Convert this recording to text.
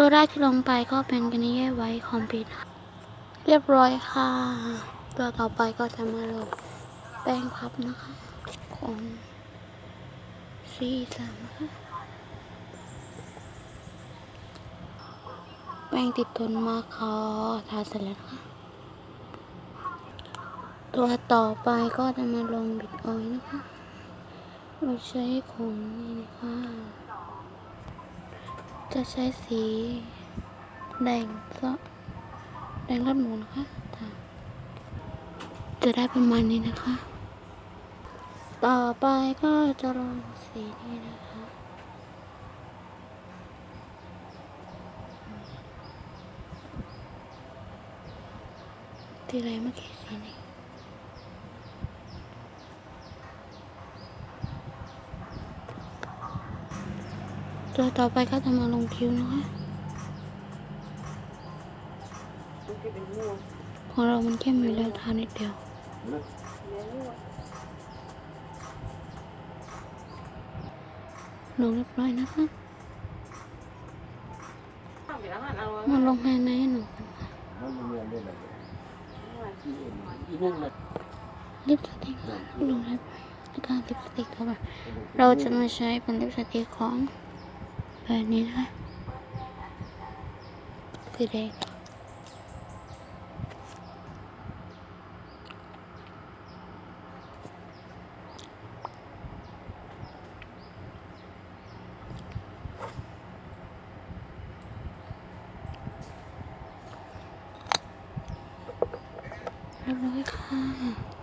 ตัวแรกที่ลงไปก็เป็นกันนี้ไว้คอมพิวต์ค่ะเรียบร้อยค่ะ ตัวต่อไปก็จะมาลงแป้งพับนะคะของซีสามนะคะแป้งติดทนมากค่ะทาเสร็จแล้วนะคะตัวต่อไปก็จะมาลงบิดออยนะคะ เราใช้ของนี่นะคะ จะใช้สีแดงซะแดงรอดหมูนะคะค่ะจะได้ประมาณนี้นะคะ ต่อไปก็จะลงสีนี้นะคะ ที่ไรเมื่อกี้สีนี้ ตัวต่อไปก็จะมาลงคิ้วนะคะของเรามันเข้มอยู่แล้วทานิดเดียวลงเรียบร้อยนะคะมาลงไฮไลท์ให้หนูกันค่ะลิปสติกลงเรียบร้อยแล้วก็ลิปสติกเข้าไปเราจะมาใช้เป็นลิปสติกของ แบบนี้นะคะสีแดงเรียบร้อยค่ะ